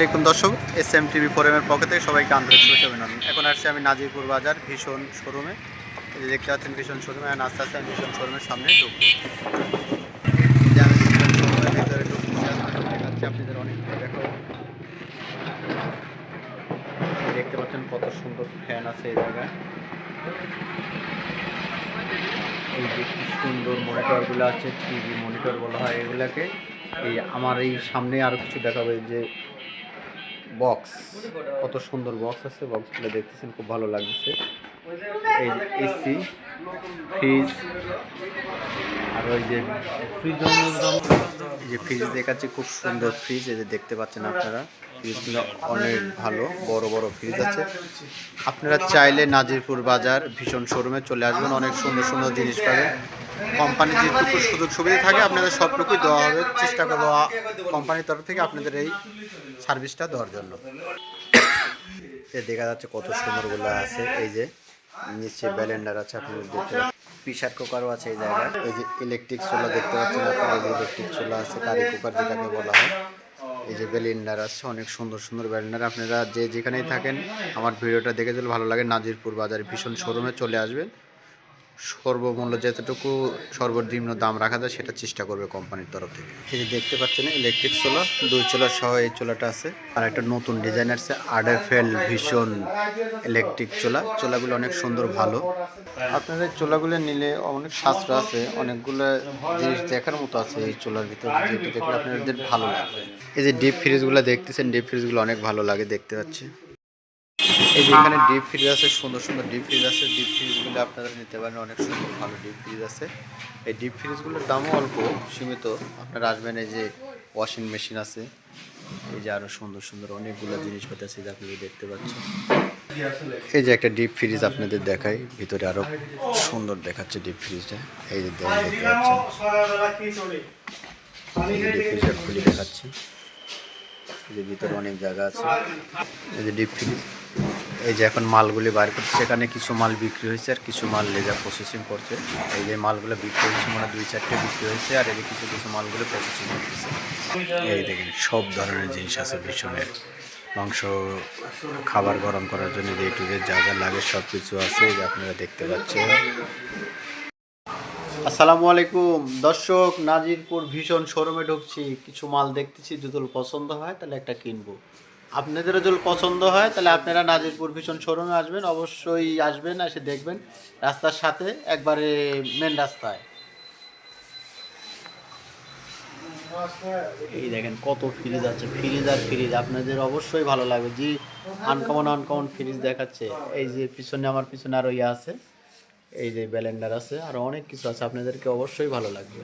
দেখুন দর্শক S M TV ফোরামের পক্ষ থেকে সবাইকে আন্তরিক শুভেচ্ছা অভিনন্দন। এখন আসছি আমি নাজিরপুর বাজার ভীষণ শোরুমে এই যে দেখতে পাচ্ছেন ভীষণ শোরুমে আর আস্তে আস্তে আমি ভীষণ শোরুমের সামনে ঢুকবো। ভীষণ আপনাদের অনেক দেখতে পাচ্ছেন কত সুন্দর ফ্যান আছে এই জায়গায়। এই যে কি সুন্দর মনিটরগুলো আছে টিভি মনিটর বলা হয় এগুলাকে। এই আমার এই সামনে আরও কিছু দেখাবে যে বক্স কত সুন্দর বক্স আছে বক্সগুলো দেখতেছেন, খুব ভালো লাগছে। এই এসি ফ্রিজ আর ওই যে ফ্রিজ যে ফ্রিজ দেখাচ্ছে, খুব সুন্দর ফ্রিজ এই যে দেখতে পাচ্ছেন আপনারা। ফ্রিজগুলো অনেক ভালো, বড় বড় ফ্রিজ আছে। আপনারা চাইলে নাজিরপুর বাজার ভীষণ শোরুমে চলে আসবেন, অনেক সুন্দর সুন্দর জিনিস পাবেন। কোম্পানির যেটুকু সুযোগ সুবিধা থাকে, আপনাদের সবটুকুই দেওয়া হবে। চেষ্টা করব আ- কোম্পানির তরফ থেকে আপনাদের এই সার্ভিসটা দেওয়ার জন্য। দেখা যাচ্ছে কত সুন্দরগুলো আছে। এই যে নিচে ব্যালেন্ডার আছে আপনাদের দেখতে প্রেশার কুকারও আছে এই জায়গায়। এই যে ইলেকট্রিক চুলা দেখতে পাচ্ছেন আপনারা যে ইলেকট্রিক চুলা আছে কারি কুকার যেটাকে বলা হয়। এই যে ব্যালেন্ডার আছে, অনেক সুন্দর সুন্দর ব্যালেন্ডার আপনারা যে যেখানেই থাকেন, আমার ভিডিওটা দেখে যদি ভালো লাগে, নাজিরপুর বাজারে ভীষণ শোরুমে চলে আসবেন। সর্বমূল্য যতটুকু সর্বনিম্ন দাম রাখা যায়, সেটা চেষ্টা করবে কোম্পানির তরফ থেকে। এই যে দেখতে পাচ্ছেন ইলেকট্রিক চুলা দুই চুলা সহ এই চোলাটা আছে। আর একটা নতুন ডিজাইন আসছে আডারফেল ভীষণ ইলেকট্রিক চোলা। চোলাগুলো অনেক সুন্দর, ভালো। আপনাদের চোলাগুলো নিলে অনেক সাশ্রয় আছে, অনেকগুলো জিনিস দেখার মতো আছে এই চোলার ভিতরে যেটা দেখলে আপনাদের ভালো লাগবে। এই যে ডিপ ফ্রিজগুলো দেখতেছেন ডিপ ফ্রিজগুলো অনেক ভালো লাগে দেখতে পাচ্ছি। এই যে এখানে ডিপ ফ্রিজ আছে সুন্দর সুন্দর ডিপ ফ্রিজ আছে। ডিপ ফ্রিজগুলো আপনারা নিতে পারেন অনেক সুন্দর ভালো ডিপ ফ্রিজ আছে। এই ডিপ ফ্রিজগুলোর দামও অল্প সীমিত। আপনারা আসবেন এই যে ওয়াশিং মেশিন আছে। এই যে আরও সুন্দর সুন্দর অনেকগুলো জিনিসপত্র আছে যে আপনারা দেখতে পাচ্ছেন। এই যে একটা ডিপ ফ্রিজ আপনাদের দেখাই ভিতরে আরও সুন্দর দেখাচ্ছে ডিপ ফ্রিজটা এই যে দেখতে পাচ্ছেন। ডিপ ফ্রিজটা খুলে দেখাচ্ছি। এই যে ভিতরে অনেক জায়গা আছে। এই যে ডিপ ফ্রিজ এই যে এখন মালগুলি বার করছে, সেখানে কিছু মাল বিক্রি হয়েছে আর কিছু মাল লেজার প্রসেসিং করছে। এই যে মালগুলো বিক্রি হয়েছে মানে দুই চারটে বিক্রি হয়েছে আর যে কিছু কিছু মালগুলো প্রসেসিং করতেছে। এই দেখেন, সব ধরনের জিনিস আছে ভীষণের মাংস, খাবার গরম করার জন্য যে টুকে যা যা লাগে সব কিছু আছে যে আপনারা দেখতে পাচ্ছেন। আসসালামু আলাইকুম। দর্শক, নাজিরপুর ভীষণ শোরুমে ঢুকছি। কিছু মাল দেখতেছি, যদি পছন্দ হয় তাহলে একটা কিনবো। আপনাদেরও যদি পছন্দ হয়, তাহলে আপনারা নাজিরপুর ভীষণ শোরুমে আসবেন, অবশ্যই আসবেন, এসে দেখবেন রাস্তার সাথে, একবারে মেন রাস্তায়। এই দেখেন কত ফ্রিজ আছে ফ্রিজ আর ফ্রিজ আপনাদের অবশ্যই ভালো লাগবে। যে আনকমন আনকমন ফ্রিজ দেখাচ্ছে। এই যে পিছনে, আমার পিছনে আরও ইয়ে আছে, এই যে ব্যালেন্ডার আছে, আর অনেক কিছু আছে, আপনাদেরকে অবশ্যই ভালো লাগবে।